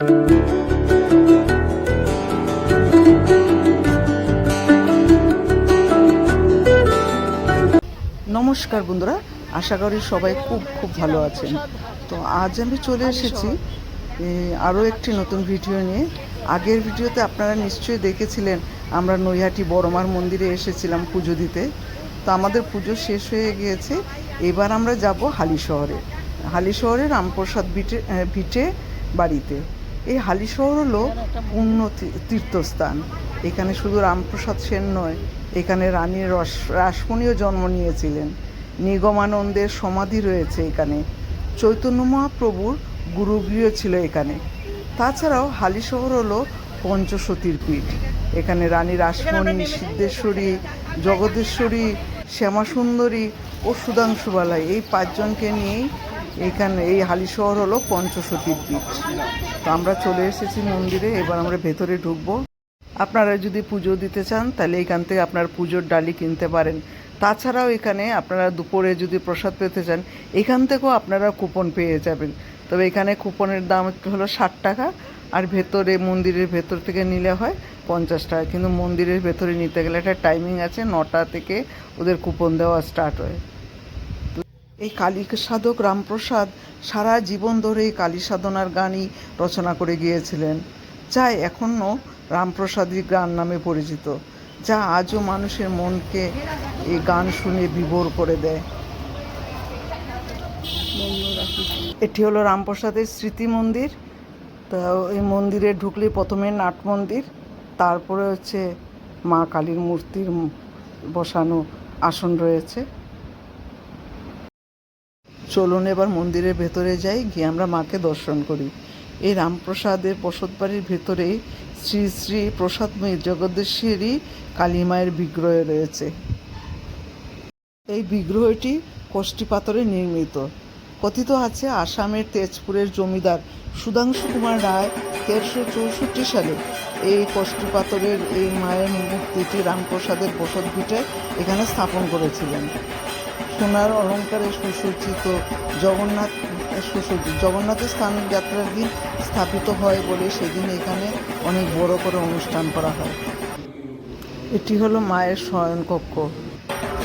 নমস্কার বন্ধুরা, আশা করি সবাই খুব খুব ভালো আছেন। তো আজ আমি চলে এসেছি আরও একটি নতুন ভিডিও নিয়ে। আগের ভিডিওতে আপনারা নিশ্চয়ই দেখেছিলেন, আমরা নৈহাটি বড়মার মন্দিরে এসেছিলাম পুজো দিতে। তো আমাদের পুজো শেষ হয়ে গিয়েছে, এবার আমরা যাব হালি শহরে। হালি শহরে রামপ্রসাদ ভিটে ভিটে বাড়িতে। এই হালি শহর হলো পূর্ণ তীর্থস্থান। এখানে শুধু রামপ্রসাদ সেন নয়, এখানে রানীর রস, রাসমণিও জন্ম নিয়েছিলেন। নিগমানন্দের সমাধি রয়েছে এখানে। চৈতন্য মহাপ্রভুর গুরুগৃহ ছিল এখানে। তাছাড়াও হালি শহর হলো পঞ্চসতীর পীঠ। এখানে রানী রাসমণি, সিদ্ধেশ্বরী, জগদেশ্বরী, শ্যামাসুন্দরী ও সুধাংশুবালা এই পাঁচজনকে নিয়েই এখানে এই হালি শহর হলো পঞ্চসতীর পীঠ তো আমরা চলে এসেছি মন্দিরে, এবার আমরা ভেতরে ঢুকবো। আপনারা যদি পুজো দিতে চান, তাহলে এখান থেকে আপনার পুজোর ডালি কিনতে পারেন। তাছাড়াও এখানে আপনারা দুপুরে যদি প্রসাদ পেতে চান, এখান থেকেও আপনারা কুপন পেয়ে যাবেন। তবে এখানে কুপনের দাম হলো ষাট টাকা, আর ভেতরে মন্দিরের ভেতর থেকে নিলে হয় পঞ্চাশ টাকা। কিন্তু মন্দিরের ভেতরে নিতে গেলে একটা টাইমিং আছে, নটা থেকে ওদের কুপন দেওয়া স্টার্ট হয়। এই কালী সাধক রামপ্রসাদ সারা জীবন ধরে এই কালী সাধনার গানই রচনা করে গিয়েছিলেন, যা এখনও রামপ্রসাদী গান নামে পরিচিত, যা আজও মানুষের মনকে এই গান শুনে বিভোর করে দেয়। এটি হলো রামপ্রসাদের স্মৃতি মন্দির। তো এই মন্দিরে ঢুকলে প্রথমে নাট মন্দির, তারপরে হচ্ছে মা কালীর মূর্তির বসানো আসন রয়েছে। চলুন এবার মন্দিরের ভেতরে যাই, গিয়ে আমরা মাকে দর্শন করি। এই রামপ্রসাদের বসত বাড়ির ভেতরে শ্রী শ্রী প্রসাদময়ী জগদীশ্বরী কালী মায়ের বিগ্রহ রয়েছে। এই বিগ্রহটি কষ্টি পাথরে নির্মিত। কথিত আছে, আসামের তেজপুরের জমিদার সুধাংশু কুমার রায় তেরোশো চৌষট্টি সালে এই কষ্টি পাথরের এই মায়ের মূর্তিটি রামপ্রসাদের বসত ভিটে এখানে স্থাপন করেছিলেন। সোনার অলঙ্কারে সুসজ্জিত জগন্নাথ সুসজ্জিত। জগন্নাথের স্থান যাত্রার দিন স্থাপিত হয় বলে সেদিন এখানে অনেক বড় করে অনুষ্ঠান করা হয়। এটি হলো মায়ের শয়নকক্ষ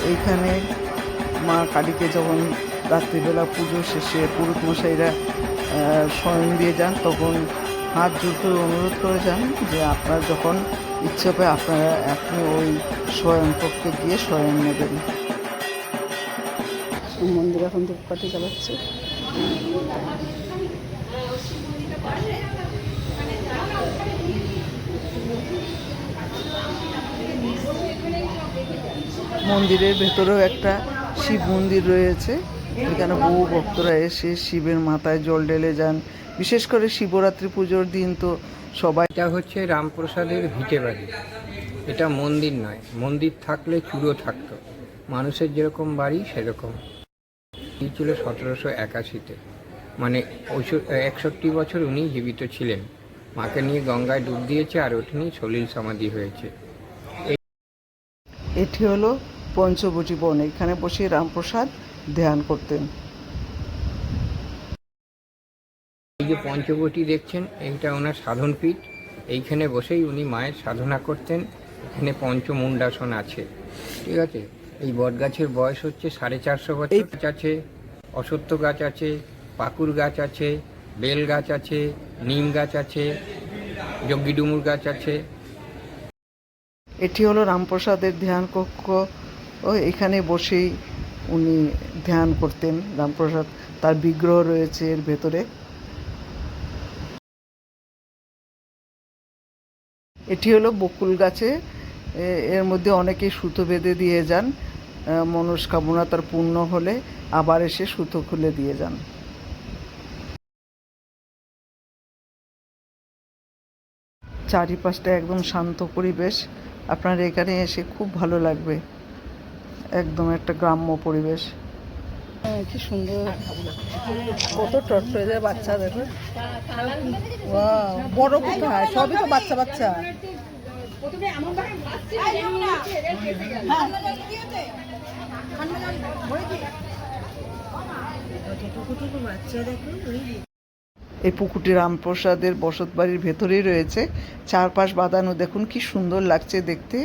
এইখানে মা কালীকে যখন রাত্রিবেলা পুজো শেষে পুরুত মশাইরা শয়ন দিয়ে যান, তখন হাত জোর করে অনুরোধ করে যান যে আপনার যখন ইচ্ছে হবে আপনারা আপনি ওই শয়নকক্ষে গিয়ে শয়ন নেবেন। মন্দির এখন ধূপকাঠি জ্বালাচ্ছে। মন্দিরের ভেতরেও একটা শিব মন্দির রয়েছে। এখানে বহু ভক্তরা এসে শিবের মাথায় জল ঢেলে যান। বিশেষ করে শিবরাত্রি পুজোর দিন তো সবাই এটা হচ্ছে রামপ্রসাদের ভিটে বাড়ি। এটা মন্দির নয় মন্দির থাকলে চূড়ো থাকতো। মানুষের যেরকম বাড়ি সেরকম। ছিল সতেরোশো একাশিতে। মানে একষট্টি বছর উনি জীবিত ছিলেন। মাকে নিয়ে গঙ্গায় ডুব দিয়েছে আর ওঠেনি সলিল সমাধি হয়েছে। এটি হলো পঞ্চবটি বন। এখানে বসে রামপ্রসাদ ধ্যান করতেন। এই যে পঞ্চবটি দেখছেন এইটা ওনার সাধনপীঠ। এইখানে বসেই উনি মায়ের সাধনা করতেন। এখানে পঞ্চমুণ্ডাসন আছে। ঠিক আছে? এই বটগাছের বয়স হচ্ছে সাড়ে চারশো বছর। গাছ আছে অসত্য গাছ আছে পাকুর গাছ আছে বেল গাছ আছে নিম গাছ আছে যজ্ঞিডুমুর গাছ আছে। এটি হলো রামপ্রসাদের ধ্যান কক্ষ। ও এখানে বসেই উনি ধ্যান করতেন রামপ্রসাদ। তার বিগ্রহ রয়েছে এর ভেতরে। এটি হলো বকুল গাছে। এর মধ্যে অনেকেই সুতো বেঁধে দিয়ে যান। মনস্কামনা তার পূর্ণ হলে আবার এসে সুতো খুলে দিয়ে যান। চারিপাশটা একদম শান্ত পরিবেশ। আপনার এখানে এসে খুব ভালো লাগবে। একদম একটা গ্রাম্য পরিবেশ। হ্যাঁ, কি সুন্দর। কত টট্টরে বাচ্চা দেখো। বড় কোথায়? সবই তো বাচ্চা বাচ্চা। এই পুকুরটি রামপ্রসাদের বসত বাড়ির ভেতরেই রয়েছে। চারপাশ বাঁধানো, দেখুন কি সুন্দর লাগছে দেখতে।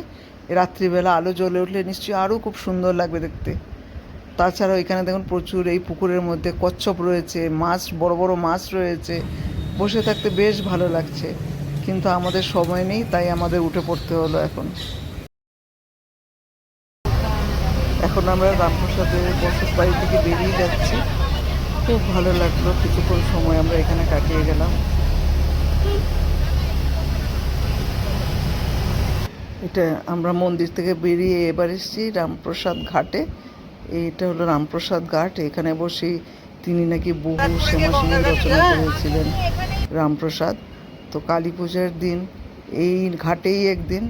রাত্রিবেলা আলো জ্বলে উঠলে নিশ্চয়ই আরও খুব সুন্দর লাগবে দেখতে। তাছাড়াও এখানে দেখুন প্রচুর এই পুকুরের মধ্যে কচ্ছপ রয়েছে, মাছ, বড় বড় মাছ রয়েছে। বসে থাকতে বেশ ভালো লাগছে। কিন্তু আমাদের সময় নেই, তাই আমাদের উঠে পড়তে হলো এখন। এখন আমরা রামপ্রসাদের বসত বাড়ি থেকে বেরিয়ে যাচ্ছি। খুব ভালো লাগল, কিছুক্ষণ সময় আমরা এখানে কাটিয়ে গেলাম। এটা আমরা মন্দির থেকে বেরিয়ে এবার এসেছি রামপ্রসাদ ঘাটে। এটা হলো রামপ্রসাদ ঘাট, এখানে বসেই তিনি নাকি বহু শ্যামাসিনী রচনা করেছিলেন রামপ্রসাদ। তো কালী পূজার দিন, এই ঘাটেই একদিন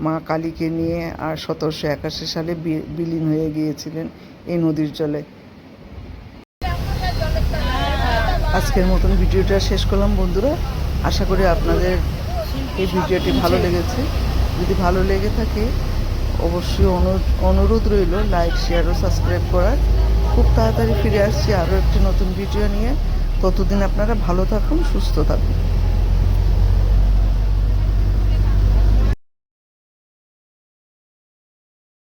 মা কালীকে নিয়ে আর সতেরোশো একাশি সালে বিলীন হয়ে গিয়েছিলেন এই নদীর জলে। আজকের মতন ভিডিওটা শেষ করলাম বন্ধুরা। আশা করি আপনাদের এই ভিডিওটি ভালো লেগেছে। যদি ভালো লেগে থাকে, অবশ্যই অনু- অনুরোধ রইল লাইক, শেয়ার ও সাবস্ক্রাইব করার। খুব তাড়াতাড়ি ফিরে আসছি আরও একটি নতুন ভিডিও নিয়ে। ততদিন আপনারা ভালো থাকুন, সুস্থ থাকুন।